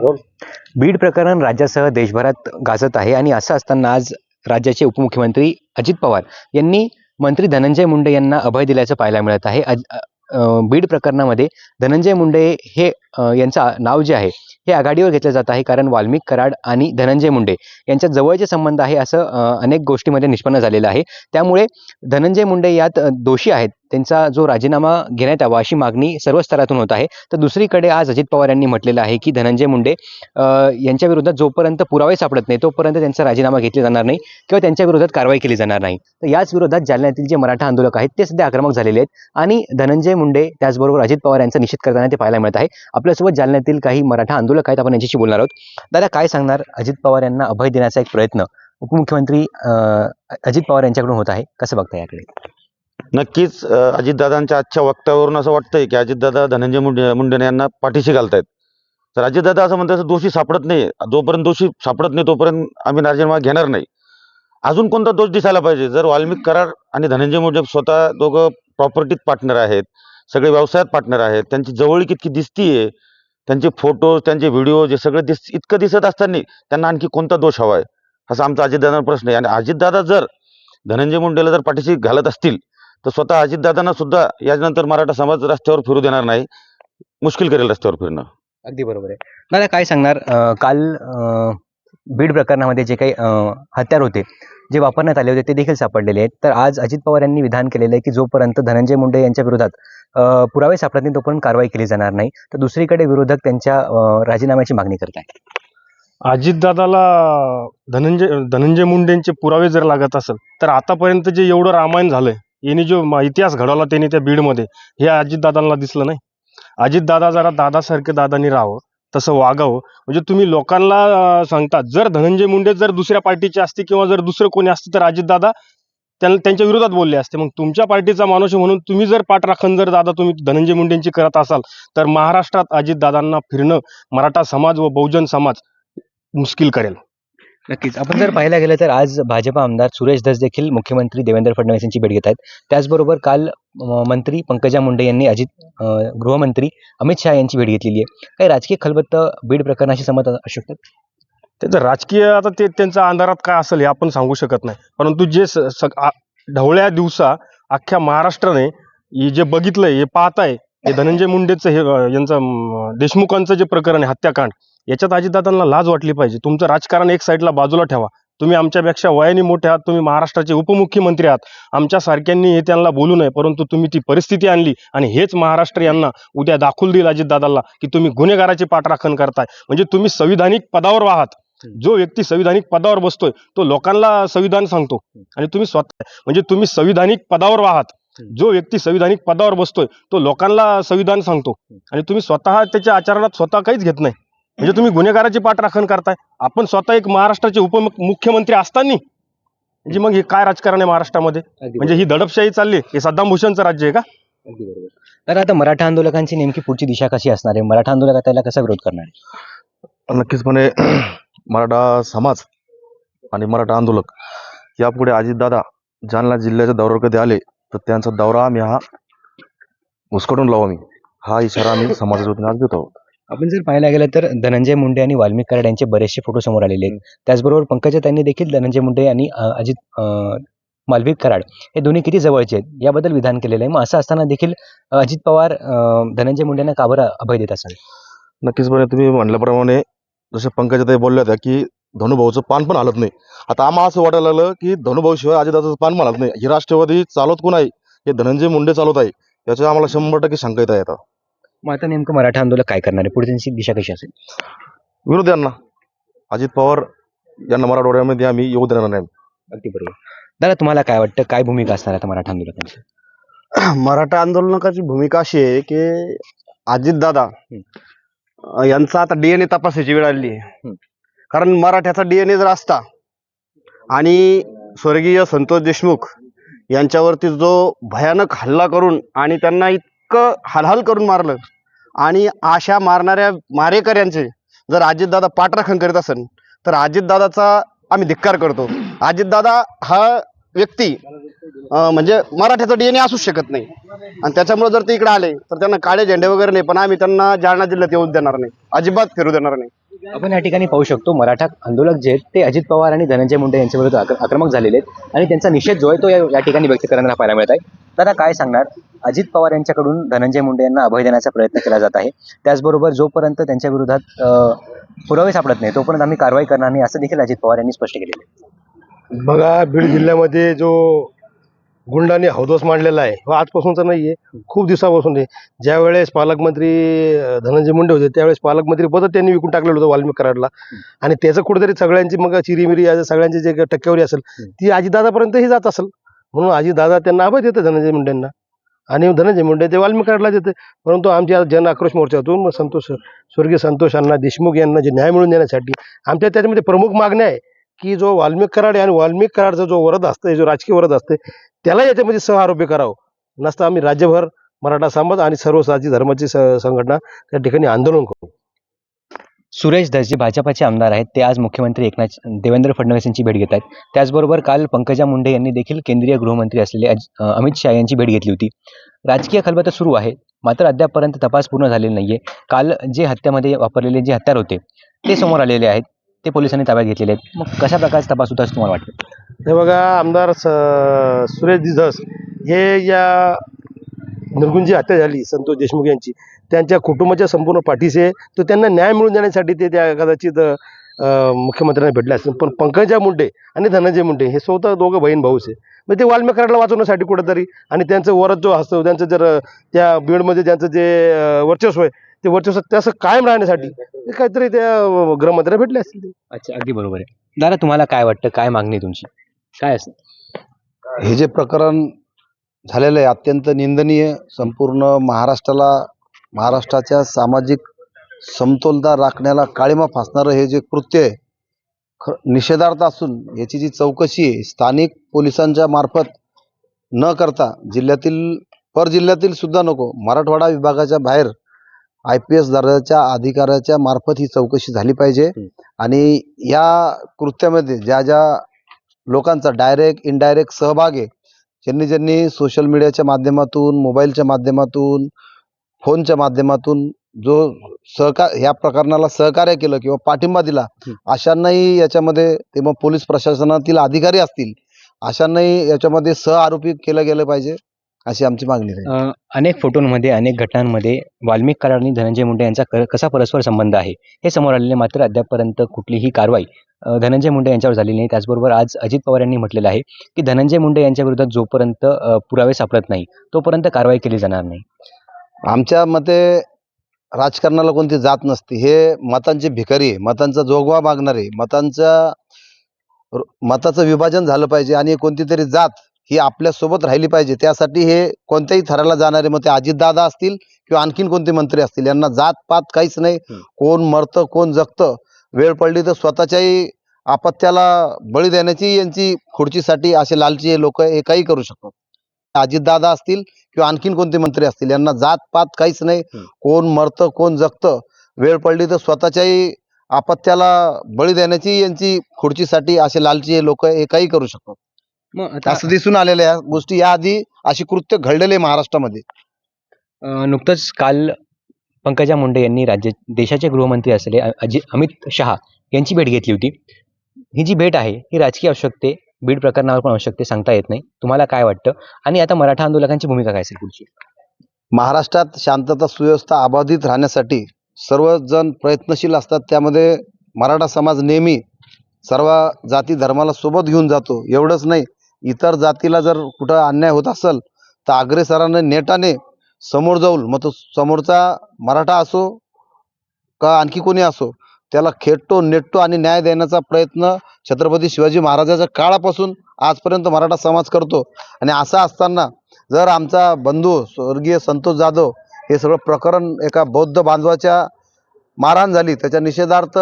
हो. बीड प्रकरण राज्यासह देशभरात गाजत आहे आणि असं असताना आज राज्याचे उपमुख्यमंत्री अजित पवार यांनी मंत्री धनंजय मुंडे यांना अभय दिल्याचं पाहायला मिळत आहे. अज- बीड प्रकरणामध्ये धनंजय मुंडे हे यांचं नाव जे आहे हे आघाडीवर घेतलं जात आहे कारण वाल्मिक कराड आणि धनंजय मुंडे यांच्या जवळचे संबंध आहे असं अनेक गोष्टीमध्ये निष्पन्न झालेलं आहे. त्यामुळे धनंजय मुंडे यात दोषी आहेत. त्यांचा जो राजीनामा घेण्यात यावा अशी मागणी सर्व स्तरातून होत आहे. तर दुसरीकडे आज अजित पवार यांनी म्हटलेलं आहे की धनंजय मुंडे यांच्या विरोधात जोपर्यंत पुरावे सापडत नाही तोपर्यंत त्यांचा राजीनामा घेतला जाणार नाही किंवा त्यांच्या विरोधात कारवाई केली जाणार नाही. तर याच विरोधात जालन्यातील जे मराठा आंदोलक आहेत ते सध्या आक्रमक झालेले आहेत आणि धनंजय मुंडे त्याचबरोबर अजित पवार यांचा निषेध करताना ते पाहायला मिळत आहे. आपल्यासोबत जालन्यातील काही मराठा आंदोलक आहेत आपण यांच्याशी बोलणार आहोत. दादा काय सांगणार अजित पवार यांना अभय देण्याचा एक प्रयत्न? उपमुख्यमंत्री अजित पवार यांच्याकडून होत आहे. कसं बघता याकडे? नक्कीच अजितदादांच्या आजच्या वक्तव्यावरून असं वाटतंय की अजितदादा धनंजय मुंडे मुंडे यांना पाठीशी घालतायत. तर अजितदादा असं म्हणतात दोषी सापडत नाही जोपर्यंत दोषी सापडत नाही तोपर्यंत आम्ही राजीनामा घेणार नाही. अजून कोणता दोष दिसायला पाहिजे? जर वाल्मिक करार आणि धनंजय मुंडे स्वतः दोघं प्रॉपर्टीत पार्टनर आहेत सगळे व्यवसायात पार्टनर आहेत त्यांची जवळीक इतकी दिसतीये त्यांचे फोटो त्यांचे व्हिडिओ जे सगळे दिस इतकं दिसत असताना त्यांना आणखी कोणता दोष हवा आहे असा आमचा अजितदादा प्रश्न आहे. आणि अजितदादा जर धनंजय मुंडेला जर पाठीशी घालत असतील तर स्वतः अजितदादांना सुद्धा यानंतर मराठा समाज रस्त्यावर फिरू देणार नाही. मुश्किल करेल रस्त्यावर फिरणं. अगदी बरोबर आहे. दादा काय सांगणार? अ, काल अ, बीड प्रकरणामध्ये जे काही अ, हत्यार होते जे वापरण्यात आले होते ते देखील सापडलेले आहेत. तर आज अजित पवार यांनी विधान केलेलं आहे की जोपर्यंत धनंजय मुंडे यांच्या विरोधात अ, पुरावे सापडत नाही तोपर्यंत कारवाई केली जाणार नाही. तर दुसरीकडे विरोधक त्यांच्या अ, राजीनाम्याची मागणी करत आहेत अजितदादाला धनंजय धनंजय मुंडेंचे पुरावे जर लागत असेल तर आतापर्यंत जे एवढं रामायण झालंय यांनी जो इतिहास घडवला त्यांनी त्या बीडमध्ये हे अजितदादांना दिसलं नाही. अजितदादा जरा दादासारखे दादानी राहावं तसं वागावं. म्हणजे तुम्ही लोकांना सांगतात सांगता जर धनंजय मुंडे जर दुसऱ्या पार्टीचे असते किंवा जर दुसरं कोणी असते तर अजितदादा त्यांना त्यांच्या विरोधात बोलले असते. मग तुमच्या पार्टीचा माणूस म्हणून तुम्ही जर पाठराखण जर दादा तुम्ही धनंजय मुंडेंची करत असाल तर महाराष्ट्रात अजितदादांना फिरणं मराठा समाज व बहुजन समाज मुश्किल करेल. नक्कीच. आपण जर पाहायला गेलं तर आज भाजपा आमदार सुरेश धस देखील मुख्यमंत्री देवेंद्र फडणवीस यांची भेट घेत आहेत. त्याचबरोबर काल मंत्री पंकजा मुंडे यांनी अजित गृहमंत्री अमित शहा यांची भेट घेतलेली आहे. काही राजकीय खलबत्त बीड प्रकरणाशी समत असू शकतात? त्याचं राजकीय आता ते त्यांच्या अंधारात काय असेल हे आपण सांगू शकत नाही. परंतु जे स- ढवळ्या दिवसा अख्ख्या महाराष्ट्राने हे जे बघितलंय हे पाहताय हे धनंजय मुंडेचं हे यांचं देशमुखांचं जे प्रकरण आहे हत्याकांड याच्यात अजितदादांना लाज वाटली पाहिजे. तुमचं राजकारण एक साईडला बाजूला ठेवा. तुम्ही आमच्यापेक्षा वयाने मोठे आहात तुम्ही महाराष्ट्राचे उपमुख्यमंत्री आहात. आमच्या सारख्यांनी हे त्यांना बोलू नये परंतु तुम्ही ती परिस्थिती आणली आणि हेच महाराष्ट्र यांना उद्या दाखवून देईल अजितदादाला की तुम्ही गुन्हेगाराची पाठराखण करताय. म्हणजे तुम्ही संविधानिक पदावर आहात जो व्यक्ती संविधानिक पदावर बसतोय तो लोकांना संविधान सांगतो आणि तुम्ही स्वतः म्हणजे तुम्ही संविधानिक पदावर आहात जो व्यक्ती संविधानिक पदावर बसतोय तो लोकांना संविधान सांगतो. आणि तुम्ही स्वतः त्याच्या आचरणात स्वतः काहीच घेत नाही. म्हणजे तुम्ही गुन्हेगाराची पाठराखण करताय. आपण स्वतः एक महाराष्ट्राचे उपमुख्यमंत्री असताना म्हणजे मग हे काय राजकारण आहे महाराष्ट्रामध्ये? म्हणजे ही दडपशाही चालली हे सद्दाम भूषणचं राज्य आहे का? अगदी बरोबर. तर आता मराठा आंदोलकांची नेमकी पुढची दिशा कशी असणार आहे? मराठा आंदोलक त्याला कसा विरोध करणार आहे? नक्कीचपणे मराठा समाज आणि मराठा आंदोलक यापुढे अजितदादा जालना जिल्ह्याच्या दौऱ्यावर कधी आले तर त्यांचा दौरा आम्ही हा मुस्कटून लावू आम्ही. हा इशारा आम्ही समाजाच्या वतीने आज देत आहोत. आपण जर पाहायला गेलं तर धनंजय मुंडे आणि वाल्मिक कराड यांचे बरेचसे फोटो समोर आलेले आहेत. त्याचबरोबर पंकजा त्यांनी देखील धनंजय मुंडे आणि अजित वाल्मिक कराड हे दोन्ही किती जवळचे आहेत याबद्दल विधान केलेलं आहे. मग असं असताना देखील अजित पवार धनंजय मुंडेंना का बरं अभय देत असाल? नक्कीचपणे तुम्ही म्हणल्याप्रमाणे जसे पंकजाताई बोलल्या होत्या की धनुभाऊचं पान पण हलत नाही. आता आम्हाला असं वाटायला लागलं की धनुभाऊ शिवाय अजितदादाचं पान पण हलत नाही. ही राष्ट्रवादी चालवत कोण आहे? हे धनंजय मुंडे चालवत आहे. याच्या आम्हाला शंभर टक्के शंका येत आहे आता. मग आता नेमकं मराठा आंदोलक काय करणार आहे? पुढे त्यांची दिशा कशी असेल? विरोध यांना अजित पवार यांना मराठवाड्यामध्ये आम्ही येऊ देणार नाही. अगदी बरोबर. दादा तुम्हाला काय वाटतं? काय भूमिका असणार आता मराठा आंदोलकांची? मराठा आंदोलनाची भूमिका अशी आहे की अजितदादा अं, यांचा आता डीएनए तपासायची वेळ आलेली आहे. हम्म. कारण मराठ्याचा डीएनए जर असता आणि स्वर्गीय संतोष देशमुख यांच्यावरती जो भयानक हल्ला करून आणि त्यांना इतकं हालहाल करून मारलं आणि आशा मारणाऱ्या मारेकऱ्यांचे जर अजितदादा पाठराखण करीत असेल तर अजितदादाचा आम्ही धिक्कार करतो. अजितदादा हा व्यक्ती अं, म्हणजे मराठ्याचा ए असूच शकत नाही. आणि त्याच्यामुळे जर ते इकडे आले तर त्यांना काळे झेंडे वगैरे नाही पण आम्ही त्यांना जालना जिल्ह्यात येऊ देणार नाही. अजिबात फिरू देणार नाही. आपण या ठिकाणी पाहू शकतो मराठा आंदोलक जे आहेत ते अजित पवार आणि धनंजय मुंडे यांच्या विरुद्ध आक्रमक झालेले आहेत. आणि त्यांचा निषेध जो आहे तो या ठिकाणी व्यक्त करताना पाहायला मिळत आहे. दादा काय सांगणार? अजित पवार यांच्याकडून धनंजय मुंडे यांना अभय देण्याचा प्रयत्न केला जात आहे. त्याचबरोबर जोपर्यंत त्यांच्या विरोधात पुरावे सापडत नाही तोपर्यंत आम्ही कारवाई करणार नाही असं देखील अजित पवार यांनी स्पष्ट केलेलं आहे. बघा बीड जिल्ह्यामध्ये जो गुंडाने हौदोस मांडलेला आहे. व आजपासूनचा नाही आहे खूप दिवसापासून आहे. ज्यावेळेस पालकमंत्री धनंजय मुंडे होते त्यावेळेस पालकमंत्री पदच त्यांनी विकून टाकलेलं होतं वाल्मिक कराडला. आणि त्याचं कुठेतरी सगळ्यांची मग चिरीमिरी या सगळ्यांची जे काही टक्केवारी असेल ती आजीदादापर्यंतही जात असेल. म्हणून आजीदादा त्यांना अभय देतं धनंजय मुंडेंना. आणि धनंजय मुंडे ते वाल्मिक कराडला देते परंतु आमच्या जन आक्रोश मोर्चातून मग संतोष स्वर्गीय संतोष अण्णा देशमुख यांना जे न्याय मिळवून देण्यासाठी आमच्या त्याच्यामध्ये प्रमुख मागण्या आहे. की जो वाल्मिक कराड आणि वाल्मिक कराडचा जो वरद असतं जो राजकीय वरद असते त्याला याच्यामध्ये सहआरोपी करावं. नसता आम्ही राज्यभर मराठा समाज आणि सर्व जाती धर्माची स- संघटना त्या ठिकाणी आंदोलन करू. सुरेश दर्जे भाजपाचे आमदार आहेत ते आज मुख्यमंत्री एकनाथ देवेंद्र फडणवीस यांची भेट घेत आहेत. त्याचबरोबर काल पंकजा मुंडे यांनी देखील केंद्रीय गृहमंत्री असलेले अमित शहा यांची भेट घेतली होती. राजकीय खलबत्ता सुरू आहे मात्र अद्यापपर्यंत तपास पूर्ण झालेला नाहीये. काल जे हत्यामध्ये वापरलेले जे हत्यार होते ते समोर आलेले आहेत. ते पोलिसांनी ताब्यात घेतलेले आहेत. मग कशा प्रकारचा तपास होता असं तुम्हाला वाटतं? हे बघा आमदार स- सुरेश दिधस हे या निर्गुंजी हत्या झाली संतोष देशमुख यांची. त्यांच्या कुटुंबाच्या संपूर्ण पाठीशी आहे. तो त्यांना न्याय मिळवून देण्यासाठी ते त्या कदाचित अं, मुख्यमंत्र्यांना भेटले असतील. पण पंकजा मुंडे आणि धनंजय मुंडे हे स्वतः दोघं बहीण भाऊच आहे. मग ते वाल्मिक वाचवण्यासाठी कुठंतरी आणि त्यांचं वरद जो असतो त्यांचं जर अं, त्या बीडमध्ये त्यांचं जे अं, वर्चस्व आहे ते वर्चस्व तसं कायम राहण्यासाठी ते काहीतरी त्या अं, गृहमंत्र्यांना भेटले असतील ते. अच्छा अगदी बरोबर आहे. दादा तुम्हाला काय वाटतं? काय मागणी आहे तुमची? काय असं हे जे प्रकरण झालेलं आहे अत्यंत निंदनीय संपूर्ण महाराष्ट्राला महाराष्ट्राच्या सामाजिक समतोलता राखण्याला काळीमा फासणारं हे जे कृत्य आहे ख निषेधार्थ असून याची जी चौकशी आहे स्थानिक पोलिसांच्या मार्फत न करता जिल्ह्यातील पर जिल्ह्यातील सुद्धा नको मराठवाडा विभागाच्या बाहेर आय पी एस दर्जाच्या अधिकाऱ्याच्या मार्फत ही चौकशी झाली पाहिजे. आणि या कृत्यामध्ये ज्या ज्या लोकांचा डायरेक्ट इनडायरेक्ट सहभाग आहे ज्यांनी ज्यांनी सोशल मीडियाच्या माध्यमातून मोबाईलच्या माध्यमातून फोनच्या माध्यमातून जो सहकार ह्या प्रकरणाला सहकार्य केलं किंवा पाठिंबा दिला अशांनाही याच्यामध्ये ते मग पोलीस प्रशासनातील अधिकारी असतील अशांनाही याच्यामध्ये सह आरोपी केलं गेलं पाहिजे. अशी आमची मागणी आहे अ, अनेक फोटोंमध्ये अनेक घटनांमध्ये वाल्मिक कराड आणि धनंजय मुंडे यांचा क- कसा परस्पर संबंध आहे हे समोर आलेले मात्र अद्यापपर्यंत कुठलीही कारवाई अ, धनंजय मुंडे यांच्यावर झालेली नाही. त्याचबरोबर आज अजित पवार यांनी म्हटलेलं आहे की धनंजय मुंडे यांच्या विरोधात जोपर्यंत अ, पुरावे सापडत नाही तोपर्यंत कारवाई केली जाणार नाही. आमच्या मते राजकारणाला कोणती जात नसते. हे मतांचे भिकारी आहे. मतांचा जोगवा मागणारे मतांचा मताचं विभाजन झालं पाहिजे आणि कोणती तरी जात ही आपल्यासोबत राहिली पाहिजे. त्यासाठी हे कोणत्याही थराला जाणारे मग ते अजितदादा असतील किंवा आणखीन कोणते मंत्री असतील यांना जात पात काहीच नाही. कोण मरतं कोण जगतं वेळ पडली तर स्वतःच्याही अपत्याला बळी देण्याची यांची खुर्चीसाठी असे लालची हे लोक हे काही करू शकतात. अजितदादा असतील किंवा आणखीन कोणते मंत्री असतील यांना जात पात काहीच नाही. कोण मरतं कोण जगतं वेळ पडली तर स्वतःच्याही अपत्याला बळी देण्याची यांची खुर्चीसाठी असे लालची हे लोक हे काही करू शकतात. असं दिसून आलेल्या गोष्टी. याआधी अशी कृत्य घडलेले महाराष्ट्रामध्ये. नुकतंच काल पंकजा मुंडे यांनी राज्य देशाचे गृहमंत्री असलेले अजित अमित शहा यांची भेट घेतली होती. ही जी भेट आहे ही राजकीय असू शकते बीड प्रकरणावर पण असू शकते सांगता येत नाही. तुम्हाला काय वाटतं? आणि आता मराठा आंदोलकांची भूमिका काय असेल पुढची? महाराष्ट्रात शांतता सुव्यवस्था अबाधित राहण्यासाठी सर्वजण प्रयत्नशील असतात. त्यामध्ये मराठा समाज नेहमी सर्व जाती धर्माला सोबत घेऊन जातो. एवढंच नाही इतर जातीला जर कुठं अन्याय होत असेल तर अग्रेसराने नेटाने समोर जाऊन मग तो समोरचा मराठा असो का आणखी कोणी असो त्याला खेटतो नेटतो आणि न्याय देण्याचा प्रयत्न छत्रपती शिवाजी महाराजाच्या काळापासून आजपर्यंत मराठा समाज करतो. आणि असं असताना जर आमचा बंधू स्वर्गीय संतोष जाधव हे सगळं प्रकरण एका बौद्ध बांधवाच्या मारहाण झाली त्याच्या निषेधार्थ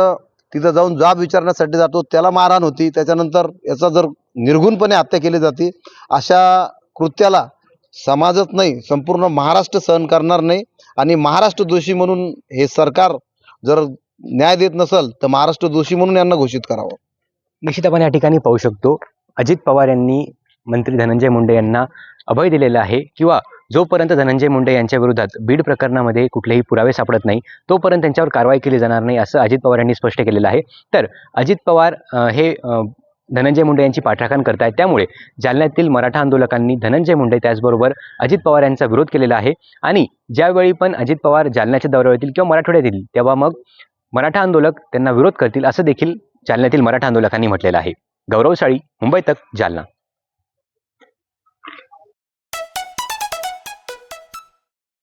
तिथं जाऊन जाब विचारण्यासाठी जातो त्याला मारहाण होती त्याच्यानंतर याचा जर निर्घुणपणे हत्या केली जाते. अशा कृत्याला समाजच नाही संपूर्ण महाराष्ट्र सहन करणार नाही आणि महाराष्ट्र दोषी म्हणून हे सरकार जर न्याय देत नसेल तर महाराष्ट्र दोषी म्हणून यांना घोषित करावं. निश्चित आपण या ठिकाणी पाहू शकतो अजित पवार यांनी मंत्री धनंजय मुंडे यांना अभय दिलेला आहे किंवा जोपर्यंत धनंजय मुंडे यांच्या विरोधात बीड प्रकरणामध्ये कुठलेही पुरावे सापडत नाही तोपर्यंत त्यांच्यावर कारवाई केली जाणार नाही असं अजित पवार यांनी स्पष्ट केलेलं आहे. तर अजित पवार हे धनंजय मुंडे यांची पाठराखण करतायत. त्यामुळे जालन्यातील मराठा आंदोलकांनी धनंजय मुंडे त्याचबरोबर अजित पवार यांचा विरोध केलेला आहे. आणि ज्यावेळी पण अजित पवार जालन्याच्या दौऱ्यावर येतील किंवा मराठवाड्यात येतील तेव्हा मग मराठा आंदोलक त्यांना विरोध करतील असं देखील जालन्यातील मराठा आंदोलकांनी म्हटलेलं आहे. गौरवशाळी मुंबई तक जालना.